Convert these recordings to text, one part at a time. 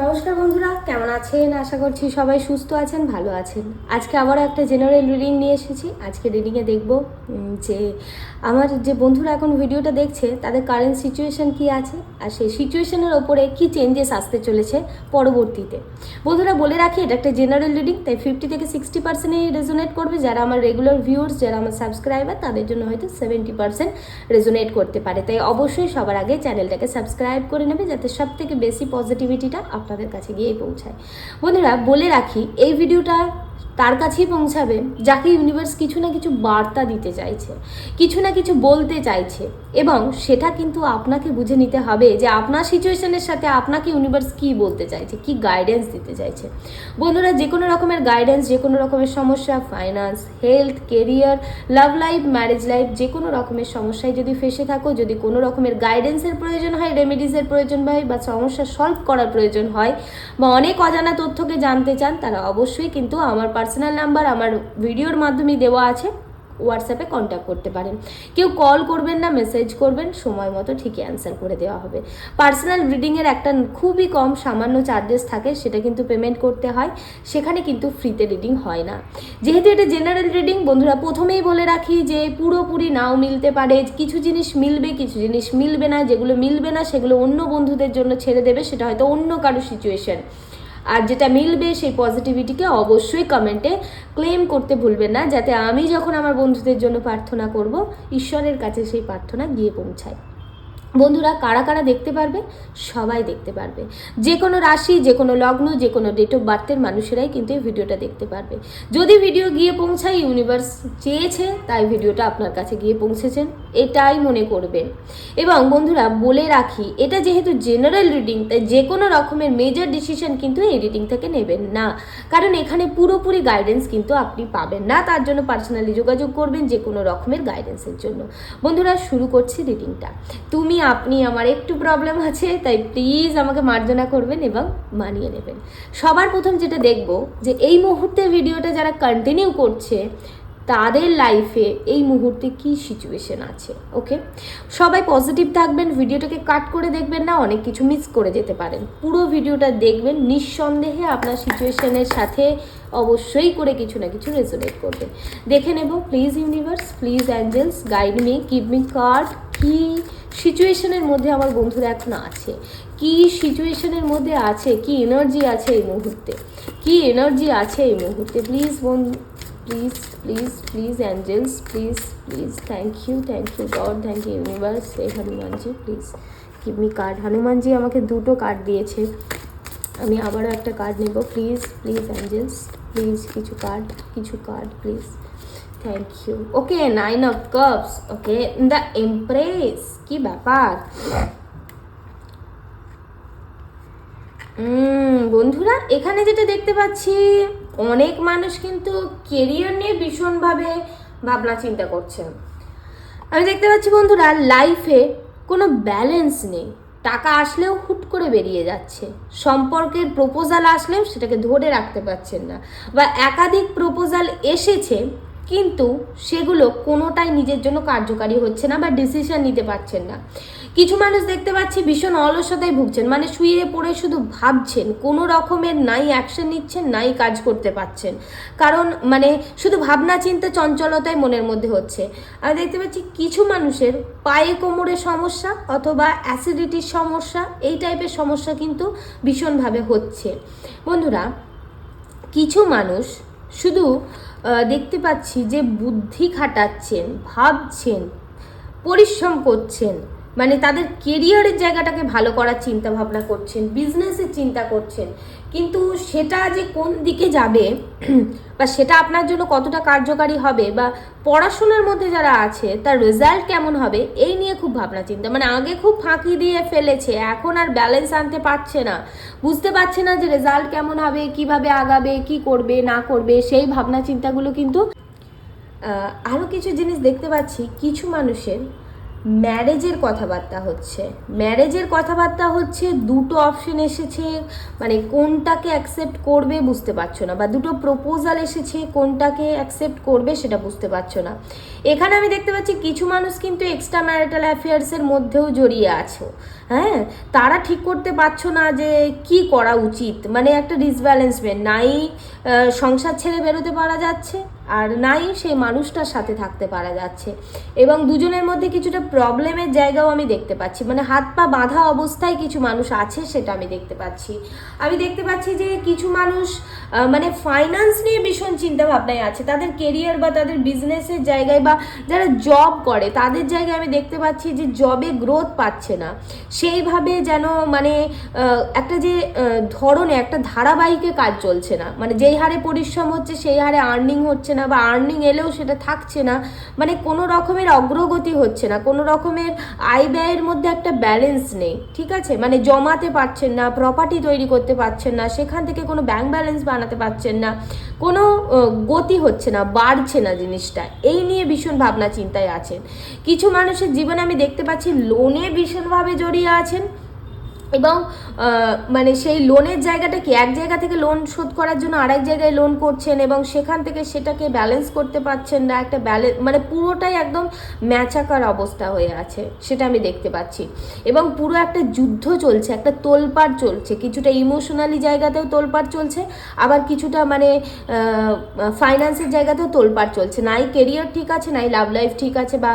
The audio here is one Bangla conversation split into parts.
নমস্কার বন্ধুরা, কেমন আছেন? আশা করছি সবাই সুস্থ আছেন, ভালো আছেন। আজকে আবারও একটা জেনারেল রিডিং নিয়ে এসেছি। আজকে রিডিংয়ে দেখব যে আমার যে বন্ধুরা এখন ভিডিওটা দেখছে, তাদের কারেন্ট সিচুয়েশন কি আছে, আর সেই সিচুয়েশানের ওপরে কি চেঞ্জেস আসতে চলেছে পরবর্তীতে। বন্ধুরা, বলে রাখি, এটা একটা জেনারেল রিডিং তাই ফিফটি থেকে সিক্সটি পার্সেন্টই রেজোনেট করবে। যারা আমার রেগুলার ভিউয়ার্স যারা আমার সাবস্ক্রাইবার তাদের জন্য হয়তো সেভেন্টি পার্সেন্ট রেজোনেট করতে পারে। তাই অবশ্যই সবার আগে চ্যানেলটাকে সাবস্ক্রাইব করে নেবে, যাতে সব থেকে বেশি পজিটিভিটিটা আপনাদের কাছে গিয়ে পৌঁছায়। বন্ধুরা বলে রাখি এই ভিডিওটা তার কাছেই পৌঁছাবে, যাকে ইউনিভার্স কিছু না কিছু বার্তা দিতে চাইছে, কিছু না কিছু বলতে চাইছে। এবং সেটা কিন্তু আপনাকে বুঝে নিতে হবে যে আপনার সিচুয়েশনের সাথে আপনাকে ইউনিভার্স কি বলতে চাইছে, কি গাইডেন্স দিতে চাইছে। বন্ধুরা, যে কোনো রকমের গাইডেন্স যে কোনো রকমের সমস্যা finance health career love life marriage life যে কোনো রকমের সমস্যায় যদি ফেসে থাকো, যদি কোনো রকমের গাইডেন্সের প্রয়োজন হয় রেমেডিসের প্রয়োজন হয় বা সমস্যা সলভ করার প্রয়োজন হয়, বা অনেক অজানা তথ্যকে জানতে চান, তারা অবশ্যই কিন্তু আমার পার্সোনাল নাম্বার আমার ভিডিওর মাধ্যমে দেওয়া আছে হোয়াটসঅ্যাপে কন্ট্যাক্ট করতে পারেন। কেউ কল করবেন না মেসেজ করবেন, সময় মতো ঠিকই অ্যান্সার করে দেওয়া হবে। পার্সোনাল রিডিংয়ের একটা খুবই কম সামান্য চার্জেস থাকে, সেটা কিন্তু পেমেন্ট করতে হয়, সেখানে কিন্তু ফ্রিতে রিডিং হয় না। যেহেতু এটা জেনারেল রিডিং বন্ধুরা, প্রথমেই বলে রাখি যে পুরোপুরি নাও মিলতে পারে, কিছু জিনিস মিলবে, কিছু জিনিস মিলবে না, যেগুলো মিলবে না, সেগুলো অন্য বন্ধুদের জন্য ছেড়ে দেবে, সেটা হয়তো অন্য কারও সিচুয়েশন আর যেটা মিলবে সেই পজিটিভিটিকে অবশ্যই কমেন্টে ক্লেম করতে ভুলবেন না, যাতে আমি যখন আমার বন্ধুদের জন্য প্রার্থনা করব, ঈশ্বরের কাছে সেই প্রার্থনা গিয়ে পৌঁছায়। বন্ধুরা কারা কারা দেখতে পারবে? সবাই দেখতে পারবে। যে কোনো রাশি, যে কোনো লগ্ন, যে কোনো ডেট অফ বার্থের মানুষেরাই কিন্তু এই ভিডিওটা দেখতে পারবে। যদি ভিডিও গিয়ে পৌঁছায় ইউনিভার্স চেয়েছে, তাই ভিডিওটা আপনার কাছে গিয়ে পৌঁছেছেন। এটাই মনে করবেন। এবং বন্ধুরা, বলে রাখি, এটা যেহেতু জেনারেল রিডিং তাই যে কোনো রকমের মেজর ডিসিশন কিন্তু এই রিডিং থেকে নেবেন না। কারণ এখানে পুরোপুরি গাইডেন্স কিন্তু আপনি পাবেন না। তার জন্য পার্সোনালি যোগাযোগ করবেন যে কোনো রকমের গাইডেন্সের জন্য। বন্ধুরা, শুরু করছি রিডিংটা তুমি আপনি আমার একটু প্রবলেম আছে, তাই প্লিজ আমাকে মার্জনা করবেন এবং মানিয়ে নেবেন। সবার প্রথম যেটা দেখব, যে এই মুহূর্তে ভিডিওটা যারা কন্টিনিউ করছে, তাদের লাইফে এই মুহূর্তে কি সিচুয়েশন আছে ওকে সবাই পজিটিভ থাকবেন ভিডিওটাকে কাট করে দেখবেন না, অনেক কিছু মিস করে যেতে পারেন। পুরো ভিডিওটা দেখবেন, নিঃসন্দেহে আপনার সিচুয়েশনের সাথে অবশ্যই করে কিছু না কিছু রেজোনেট করবে। দেখে নেব please universe please angels guide me give me card কি সিচুয়েশনের মধ্যে আমার বন্ধুরা এখন আছে? কি সিচুয়েশনের মধ্যে আছে? কি এনার্জি আছে এই মুহূর্তে? কি এনার্জি আছে এই মুহূর্তে? প্লিজ বন্ধু please please please angels please please thank you thank you god thank you universe এই Hanumanji please give me card Hanumanji আমাকে দুটো কার্ড দিয়েছে। আমি আবারও একটা কার্ড নেব। প্লিজ প্লিজ অ্যাঞ্জেলস প্লিজ কিছু কার্ড কিছু card please thank you okay nine of cups okay the empress কি ব্যাপার? বন্ধুরা, এখানে যেটা দেখতে পাচ্ছি, অনেক মানুষ কিন্তু কেরিয়ার নিয়ে ভীষণভাবে ভাবনা চিন্তা করছেন। আমি দেখতে পাচ্ছি, বন্ধুরা লাইফে কোনো ব্যালেন্স নেই। টাকা আসলেও হুট করে বেরিয়ে যাচ্ছে। সম্পর্কের প্রপোজাল আসলেও সেটাকে ধরে রাখতে পারছেন না। বা একাধিক প্রপোজাল এসেছে কিন্তু সেগুলো কোনোটাই নিজের জন্য কার্যকারী হচ্ছে না বা ডিসিশন নিতে পারছেন না। কিছু মানুষ দেখতে পাচ্ছি ভীষণ অলসতায় ভুগছেন মানে শুয়ে পড়ে শুধু ভাবছেন, কোনো রকমের নাই অ্যাকশন নিচ্ছেন, নাই কাজ করতে পারছেন। কারণ মানে শুধু ভাবনা চিন্তা চঞ্চলতাই মনের মধ্যে হচ্ছে। আর দেখতে পাচ্ছি কিছু মানুষের পায়ে কোমরের সমস্যা অথবা অ্যাসিডিটির সমস্যা, এই টাইপের সমস্যা কিন্তু ভীষণভাবে হচ্ছে। বন্ধুরা, কিছু মানুষ শুধু দেখতে পাচ্ছি যে বুদ্ধি খাটাচ্ছেন ভাবছেন পরিশ্রম করছেন। মানে তাদের কেরিয়ারের জায়গাটাকে ভালো করার চিন্তা ভাবনা করছেন বিজনেসের চিন্তা করছেন। কিন্তু সেটা যে কোন দিকে যাবে, বা সেটা আপনার জন্য কতটা কার্যকারী হবে, বা পড়াশোনার মধ্যে যারা আছে, তার রেজাল্ট কেমন হবে, এই নিয়ে খুব ভাবনা চিন্তা। মানে আগে খুব ফাঁকি দিয়ে ফেলেছে, এখন আর ব্যালেন্স আনতে পারছে না। বুঝতে পারছে না যে রেজাল্ট কেমন হবে, কীভাবে আগাবে, কি করবে, না করবে, সেই ভাবনা চিন্তাগুলো কিন্তু আরও কিছু জিনিস দেখতে পাচ্ছি। কিছু মানুষের ম্যারেজের কথাবার্তা হচ্ছে। ম্যারেজের কথাবার্তা হচ্ছে দুটো অপশন এসেছে মানে কোনটাকে অ্যাকসেপ্ট করবে বুঝতে পারছ না, বা দুটো প্রপোজাল এসেছে কোনটাকে অ্যাকসেপ্ট করবে সেটা বুঝতে পারছ না। এখানে আমি দেখতে পাচ্ছি কিছু মানুষ কিন্তু এক্সট্রা ম্যারিটাল অ্যাফেয়ার্সের মধ্যেও জড়িয়ে আছো। হ্যাঁ? তারা ঠিক করতে পারছ না যে কি করা উচিত। মানে একটা ডিসব্যালেন্সমেন্ট নাই সংসার ছেড়ে বেরোতে পারা যাচ্ছে। আর নাই সেই মানুষটার সাথে থাকতে পারা যাচ্ছে। এবং দুজনের মধ্যে কিছুটা প্রবলেমের জায়গাও আমি দেখতে পাচ্ছি। মানে হাত পা বাঁধা অবস্থায় কিছু মানুষ আছে সেটা আমি দেখতে পাচ্ছি। আমি দেখতে পাচ্ছি যে কিছু মানুষ মানে ফাইন্যান্স নিয়ে ভীষণ চিন্তা ভাবনায় আছে। তাদের কেরিয়ার বা তাদের বিজনেসের জায়গায় বা যারা জব করে, তাদের জায়গায় আমি দেখতে পাচ্ছি যে জবে গ্রোথ পাচ্ছে না। সেইভাবে যেন মানে একটা যে ধরনে, একটা ধারাবাহিকে কাজ চলছে না। মানে যেই হারে পরিশ্রম হচ্ছে, সেই হারে আর্নিং হচ্ছে না বা আর্নিং এলেও সেটা থাকছে না মানে কোনো রকমের অগ্রগতি হচ্ছে না, কোনো রকমের আয় ব্যয়ের মধ্যে একটা ব্যালেন্স নেই, ঠিক আছে? মানে জমাতে পারছেন না প্রপার্টি তৈরি করতে পারছেন না, সেখান থেকে কোনো ব্যাংক ব্যালেন্স বানাতে পারছেন না, কোনো গতি হচ্ছে না, বাড়ছে না জিনিসটা, এই নিয়ে ভীষণ ভাবনা চিন্তায় আছেন। কিছু মানুষের জীবনে আমি দেখতে পাচ্ছি লোনে ভীষণভাবে জড়িয়ে আছেন এবং মানে সেই লোনের জায়গাটা কি? এক জায়গা থেকে লোন শোধ করার জন্য আরেক জায়গায় লোন করছেন এবং সেখান থেকে সেটাকে ব্যালেন্স করতে পারছেন না, একটা ব্যালেন্স মানে পুরোটাই একদম ম্যাচাকার অবস্থা হয়ে আছে, সেটা আমি দেখতে পাচ্ছি। এবং পুরো একটা যুদ্ধ চলছে, একটা তোলপাড় চলছে, কিছুটা ইমোশনালি জায়গাতেও তোলপাড় চলছে, আবার কিছুটা মানে ফাইন্যান্সের জায়গাতেও তোলপাড় চলছে। নাই কেরিয়ার ঠিক আছে নাই লাভ লাইফ ঠিক আছে বা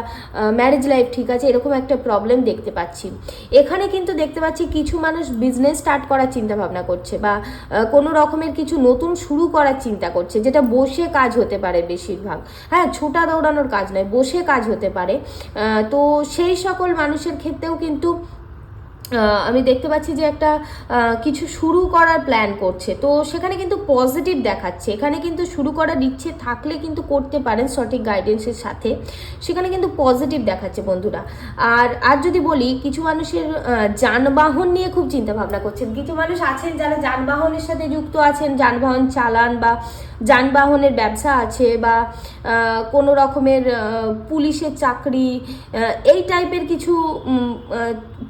ম্যারেজ লাইফ ঠিক আছে, এরকম একটা প্রবলেম দেখতে পাচ্ছি। এখানে কিন্তু দেখতে পাচ্ছি কিছু মানুষ বিজনেস স্টার্ট করার চিন্তা ভাবনা করছে বা কোনো রকমের কিছু নতুন শুরু করার চিন্তা করছে, যেটা বসে কাজ হতে পারে বেশিরভাগ। হ্যাঁ ছোটা দৌড়ানোর কাজ নয়, বসে কাজ হতে পারে। তো সেই সকল মানুষের ক্ষেত্রেও কিন্তু আমি দেখতে পাচ্ছি যে একটা কিছু শুরু করার প্ল্যান করছে। তো সেখানে কিন্তু পজিটিভ দেখাচ্ছে। এখানে কিন্তু শুরু করার ইচ্ছে থাকলে কিন্তু করতে পারেন সঠিক গাইডেন্সের সাথে। সেখানে কিন্তু পজিটিভ দেখাচ্ছে বন্ধুরা। আর আর যদি বলি, কিছু মানুষের যানবাহন নিয়ে খুব চিন্তা ভাবনা করছেন। কিছু মানুষ আছেন যারা যানবাহনের সাথে যুক্ত আছেন, যানবাহন চালান বা যানবাহনের ব্যবসা আছে বা কোনো রকমের পুলিশের চাকরি এই টাইপের কিছু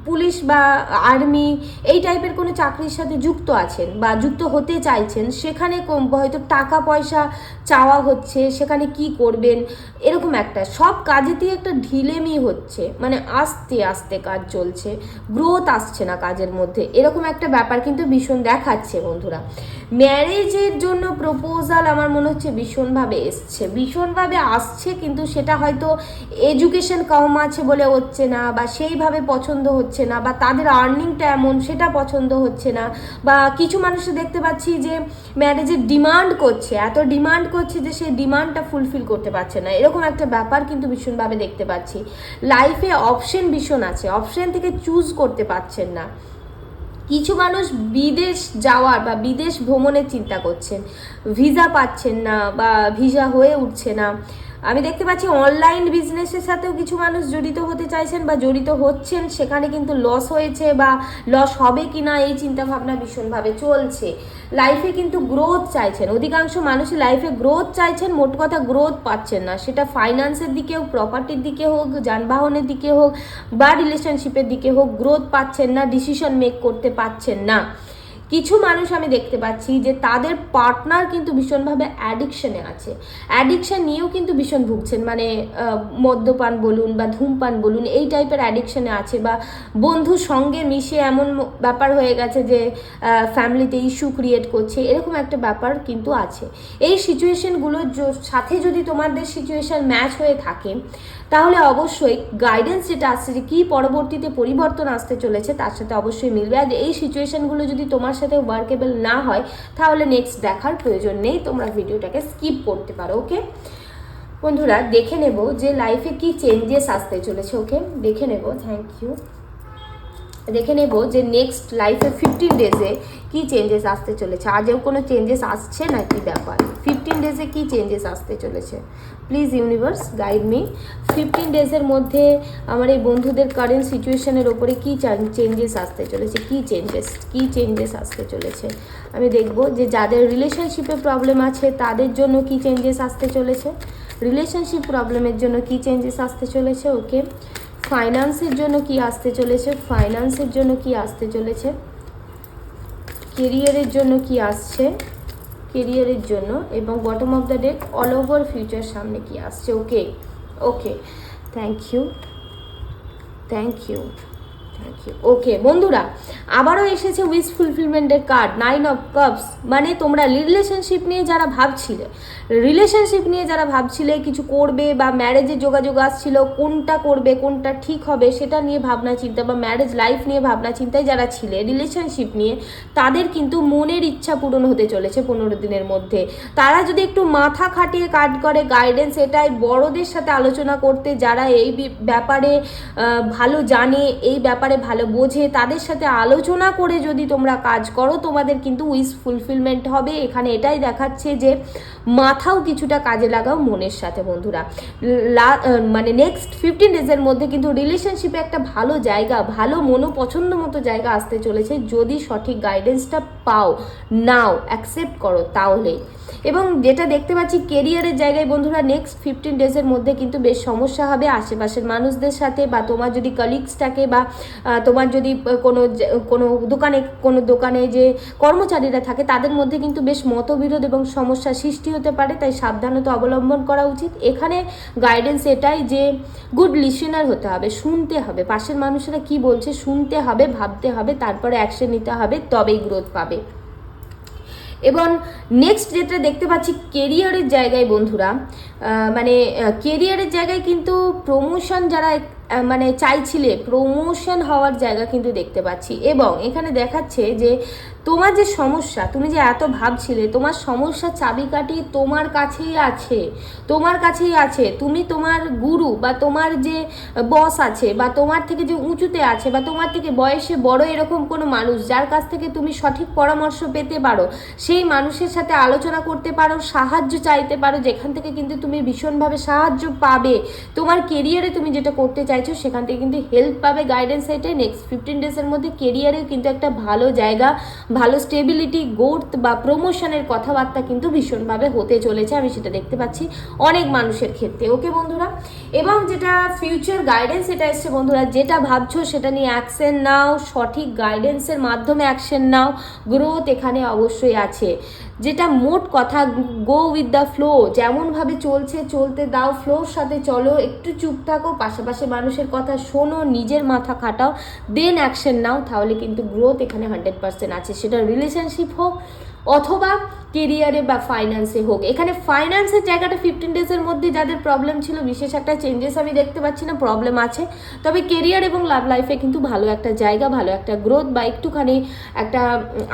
পুলিশ বা আর্মি, এই টাইপের কোনো চাকরির সাথে যুক্ত আছেন বা যুক্ত হতে চাইছেন, সেখানে কম- হয়তো টাকা পয়সা চাওয়া হচ্ছে, সেখানে কি করবেন, এরকম একটা। সব কাজেতেই একটা ঢিলেমি হচ্ছে মানে আস্তে আস্তে কাজ চলছে গ্রোথ আসছে না কাজের মধ্যে, এরকম একটা ব্যাপার কিন্তু ভীষণ দেখাচ্ছে বন্ধুরা। ম্যারেজের জন্য প্রপোজাল আমার মনে হচ্ছে ভীষণভাবে এসছে, ভীষণভাবে আসছে কিন্তু সেটা হয়তো এডুকেশন কম আছে বলে হচ্ছে না বা সেইভাবে পছন্দ হচ্ছে না বা তাদের আর্নিংটা এমন সেটা পছন্দ হচ্ছে না। বা কিছু মানুষ দেখতে পাচ্ছি যে ম্যারেজের ডিমান্ড করছে, এত ডিমান্ড করছে যে সেই ডিমান্ডটা ফুলফিল করতে পারছে না। এরকম একটা ব্যাপার কিন্তু ভীষণভাবে দেখতে পাচ্ছি। লাইফে অপশন ভীষণ আছে অপশন থেকে চুজ করতে পারছেন না। কিছু মানুষ বিদেশ যাওয়ার বা বিদেশ ভ্রমণের চিন্তা করছেন। ভিসা পাচ্ছেন না বা ভিসা হয়ে উঠছে না। আমি দেখতে পাচ্ছি অনলাইন বিজনেসের সাথেও কিছু মানুষ জড়িত হতে চাইছেন বা জড়িত হচ্ছেন, সেখানে কিন্তু লস হয়েছে বা লস হবে কি না এই চিন্তাভাবনা ভীষণভাবে চলছে। লাইফে কিন্তু গ্রোথ চাইছেন, অধিকাংশ মানুষই লাইফে গ্রোথ চাইছেন, মোট কথা গ্রোথ পাচ্ছেন না। সেটা ফাইন্যান্সের দিকে হোক প্রপার্টির দিকে হোক, যানবাহনের দিকে হোক বা রিলেশনশিপের দিকে হোক গ্রোথ পাচ্ছেন না ডিসিশন মেক করতে পারছেন না। কিছু মানুষ আমি দেখতে পাচ্ছি যে তাদের পার্টনার কিন্তু ভীষণভাবে অ্যাডিকশানে আছে। অ্যাডিকশান নিয়েও কিন্তু ভীষণ ভুগছেন। মানে মদ্যপান বলুন বা ধূমপান বলুন, এই টাইপের অ্যাডিকশানে আছে বা বন্ধুর সঙ্গে মিশে এমন ব্যাপার হয়ে গেছে যে ফ্যামিলিতে ইস্যু ক্রিয়েট করছে, এরকম একটা ব্যাপার কিন্তু আছে। এই সিচুয়েশনগুলোর সাথে যদি তোমাদের সিচুয়েশান ম্যাচ হয়ে থাকে, তাহলে অবশ্যই গাইডেন্স যেটা আসছে যে কী পরবর্তীতে পরিবর্তন আসতে চলেছে, তার সাথে অবশ্যই মিলবে। আর এই সিচুয়েশানগুলো যদি তোমার সাথে ওয়ার্কেবল না হয়, তাহলে নেক্সট দেখার প্রয়োজন নেই, তোমরা ভিডিওটাকে স্কিপ করতে পারো ওকে বন্ধুরা, দেখে নেব যে লাইফে কি চেঞ্জেস আসতে চলেছে ওকে দেখে নেব থ্যাংক ইউ দেখে নেব যে নেক্সট লাইফে ফিফটিন ডেজে কি চেঞ্জেস আসতে চলেছে। আজও কোনো চেঞ্জেস আসছে না কি ব্যাপার ফিফটিন ডেজে কি চেঞ্জেস আসতে চলেছে? Please universe guide me fifteen ডেজের মধ্যে আমার এই বন্ধুদের কারেন্ট সিচুয়েশনের ওপরে কী চেঞ্জেস আসতে চলেছে? কি চেঞ্জেস কি চেঞ্জেস আসতে চলেছে? আমি দেখব যে যাদের রিলেশনশিপে প্রবলেম আছে, তাদের জন্য কি চেঞ্জেস আসতে চলেছে? রিলেশনশিপ প্রবলেমের জন্য কি চেঞ্জেস আসতে চলেছে? ওকে ফাইন্যান্সের জন্য কি আসতে চলেছে? ফাইন্যান্সের জন্য কি আসতে চলেছে? কেরিয়ারের জন্য কি আসছে? কেরিয়ারের জন্য এবং bottom of the deck all over future সামনে কি আসছে? Okay okay thank you thank you okay বন্ধুরা, আবারও এসেছে উইস ফুলফিলমেন্টের কার্ড নাইন অফ কাপস মানে তোমরা রিলেশনশিপ নিয়ে যারা ভাবছিলে রিলেশনশিপ নিয়ে যারা ভাবছিলে কিছু করবে বা ম্যারেজে যোগাযোগ আসছিল, কোনটা করবে, কোনটা ঠিক হবে, সেটা নিয়ে ভাবনা চিন্তা বা ম্যারেজ লাইফ নিয়ে ভাবনা চিন্তায় যারা ছিলে রিলেশনশিপ নিয়ে, তাদের কিন্তু মনের ইচ্ছা পূরণ হতে চলেছে পনেরো দিনের মধ্যে। তারা যদি একটু মাথা খাটিয়ে কাজ করে গাইডেন্স এটাই বড়দের সাথে আলোচনা করতে, যারা এই ব্যাপারে ভালো জানে, এই ব্যাপারে ভালো বোঝে, তাদের সাথে আলোচনা করে যদি তোমরা কাজ করো, তোমাদের কিন্তু উইস ফুলফিলমেন্ট হবে। এখানে এটাই দেখাচ্ছে যে, মাথাও কিছুটা কাজে লাগাও মনের সাথে বন্ধুরা। মানে নেক্সট ফিফটিন ডেজের মধ্যে কিন্তু রিলেশনশিপে একটা ভালো জায়গা, ভালো মনো পছন্দ মতো জায়গা আসতে চলেছে। যদি সঠিক গাইডেন্সটা পাও, নাও অ্যাকসেপ্ট করো তাহলেই এবং যেটা দেখতে পাচ্ছি কেরিয়ারের জায়গায় বন্ধুরা নেক্সট ফিফটিন ডেজের মধ্যে কিন্তু বেশ সমস্যা হবে। আশেপাশের মানুষদের সাথে বা তোমার যদি কলিগস থাকে বা তোমার যদি কোনো কোনো দোকানে কোনো দোকানে যে কর্মচারীরা থাকে, তাদের মধ্যে কিন্তু বেশ মতবিরোধ এবং সমস্যা সৃষ্টি হতে পারে। তাই সাবধানতা অবলম্বন করা উচিত। এখানে গাইডেন্স এটাই যে গুড লিসেনার হতে হবে, শুনতে হবে। পাশের মানুষেরা কি বলছে, শুনতে হবে, ভাবতে হবে, তারপরে অ্যাকশন নিতে হবে, তবেই গ্রোথ পাবে। এবং নেক্সট যেটা দেখতে পাচ্ছি কেরিয়ারের জায়গায় বন্ধুরা মানে কেরিয়ারের জায়গায় কিন্তু প্রমোশন যারা মানে চাইছিলে প্রমোশন হওয়ার জায়গা কিন্তু দেখতে পাচ্ছি। এবং এখানে দেখাচ্ছে যে তোমার যে সমস্যা, তুমি যে এত ভাবছিলে, তোমার সমস্যা চাবিকাঠি তোমার কাছেই আছে, তোমার কাছেই আছে। তুমি তোমার গুরু বা তোমার যে বস আছে বা তোমার থেকে যে উঁচুতে আছে বা তোমার থেকে বয়সে বড় এরকম কোনো মানুষ, যার কাছ থেকে তুমি সঠিক পরামর্শ পেতে পারো, সেই মানুষের সাথে আলোচনা করতে পারো, সাহায্য চাইতে পারো, যেখান থেকে কিন্তু তুমি ভীষণভাবে সাহায্য পাবে। তোমার কেরিয়ারে তুমি যেটা করতে চাইছো, সেখান থেকে কিন্তু হেল্প পাবে গাইডেন্স এটাই নেক্সট ফিফটিন ডেজের মধ্যে কেরিয়ারেও কিন্তু একটা ভালো জায়গা, ভালো স্টেবিলিটি গ্রোথ বা প্রমোশনের কথাবার্তা কিন্তু ভীষণভাবে হতে চলেছে, আমি সেটা দেখতে পাচ্ছি অনেক মানুষের ক্ষেত্রে। ওকে বন্ধুরা? এবং যেটা ফিউচার গাইডেন্স এটা এসছে, বন্ধুরা, যেটা ভাবছ সেটা নিয়ে অ্যাকশন নাও, সঠিক গাইডেন্সের মাধ্যমে অ্যাকশন নাও। গ্রোথ এখানে অবশ্যই আছে। যেটা মোট কথা গো উইথ দ্য ফ্লো যেমনভাবে চলছে, চলতে দাও ফ্লোর সাথে চলো, একটু চুপ থাকো, পাশাপাশি মানুষের কথা শোনো, নিজের মাথা খাটাও দেন অ্যাকশন নাও, তাহলে কিন্তু গ্রোথ এখানে হান্ড্রেড পার্সেন্ট আছে। সেটা রিলেশনশিপ হোক অথবা কেরিয়ারে বা ফাইন্যান্সে হোক। এখানে ফাইন্যান্সের জায়গাটা ফিফটিন ডেজের মধ্যে যাদের প্রবলেম ছিল, বিশেষ একটা চেঞ্জেস আমি দেখতে পাচ্ছি না প্রবলেম আছে। তবে কেরিয়ার এবং লাভ লাইফে কিন্তু ভালো একটা জায়গা, ভালো একটা গ্রোথ বা একটুখানি একটা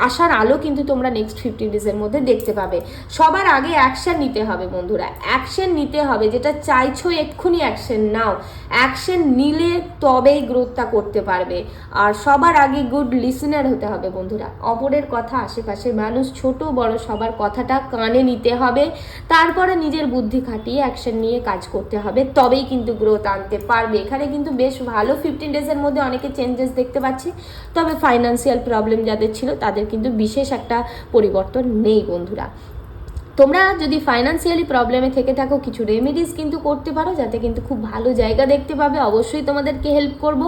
আশার আলো কিন্তু তোমরা নেক্সট ফিফটিন ডেজের মধ্যে দেখতে পাবে। সবার আগে অ্যাকশন নিতে হবে বন্ধুরা। অ্যাকশন নিতে হবে, যেটা চাইছো এক্ষুনি অ্যাকশন নাও। অ্যাকশন নিলে তবেই গ্রোথটা করতে পারবে। আর সবার আগে গুড লিসেনার হতে হবে বন্ধুরা। অপরের কথা আশেপাশের মানুষ ছোট বড় সবার কথাটা কানে নিতে হবে। তারপরে নিজের বুদ্ধি খাটিয়ে অ্যাকশন নিয়ে কাজ করতে হবে। তবেই কিন্তু গ্রোথ আনতে পারবে। এখানে কিন্তু বেশ ভালো ফিফটিন ডেজের মধ্যে অনেকে চেঞ্জেস দেখতে পাচ্ছি। তবে ফাইন্যান্সিয়াল প্রবলেম যাদের ছিল, তাদের কিন্তু বিশেষ একটা পরিবর্তন নেই বন্ধুরা। তোমরা যদি ফাইন্যান্সিয়ালি প্রবলেমে থেকে থাকো, কিছু রেমেডিস কিন্তু করতে পারো, যাতে কিন্তু খুব ভালো জায়গা দেখতে পাবে। অবশ্যই তোমাদেরকে হেল্প করব।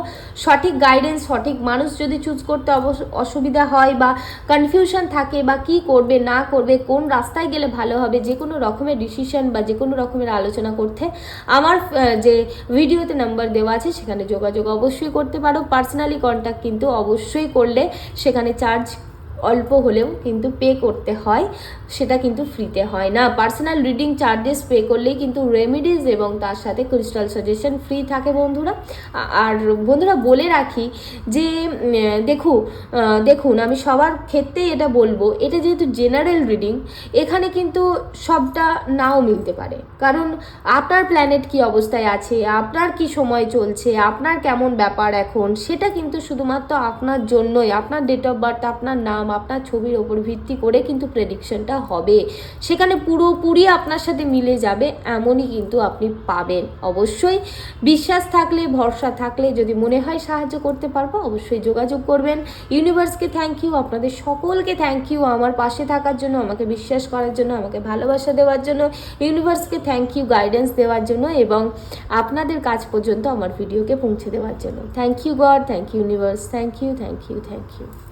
সঠিক গাইডেন্স সঠিক মানুষ যদি চুজ করতে অসুবিধা হয় বা কনফিউশন থাকে বা কি করবে, না করবে, কোন রাস্তায় গেলে ভালো হবে, যে কোনো রকমের ডিসিশন বা যে কোনো রকমের আলোচনা করতে আমার যে ভিডিওতে নাম্বার দেওয়া আছে, সেখানে যোগাযোগ অবশ্যই করতে পারো। পার্সোনালি কন্ট্যাক্ট কিন্তু অবশ্যই করলে সেখানে চার্জ অল্প হলেও কিন্তু পে করতে হয়, সেটা কিন্তু ফ্রিতে হয় না। পার্সোনাল রিডিং চার্জেস পে করলেই কিন্তু রেমিডিজ এবং তার সাথে ক্রিস্টাল সাজেশন ফ্রি থাকে বন্ধুরা। আর বন্ধুরা বলে রাখি যে দেখু দেখুন, আমি সবার ক্ষেত্রেই এটা বলব, এটা যেহেতু জেনারেল রিডিং এখানে কিন্তু সবটা নাও মিলতে পারে। কারণ আপনার প্ল্যানেট কি অবস্থায় আছে, আপনার কি সময় চলছে, আপনার কেমন ব্যাপার এখন, সেটা কিন্তু শুধুমাত্র আপনার জন্যই, আপনার ডেট অফ বার্থ আপনার নাম বললাম আপনার ছবির ওপর ভিত্তি করে কিন্তু প্রেডিকশনটা হবে। সেখানে পুরোপুরি আপনার সাথে মিলে যাবে, এমনই কিন্তু আপনি পাবেন। অবশ্যই বিশ্বাস থাকলে, ভরসা থাকলে যদি মনে হয় সাহায্য করতে পারব, অবশ্যই যোগাযোগ করবেন। ইউনিভার্সকে থ্যাংক ইউ আপনাদের সকলকে থ্যাংক ইউ আমার পাশে থাকার জন্য, আমাকে বিশ্বাস করার জন্য, আমাকে ভালোবাসা দেওয়ার জন্য ইউনিভার্সকে থ্যাংক ইউ গাইডেন্স দেওয়ার জন্য এবং আপনাদের কাজ পর্যন্ত আমার ভিডিওকে পৌঁছে দেওয়ার জন্য। Thank you god thank you universe thank you thank you thank you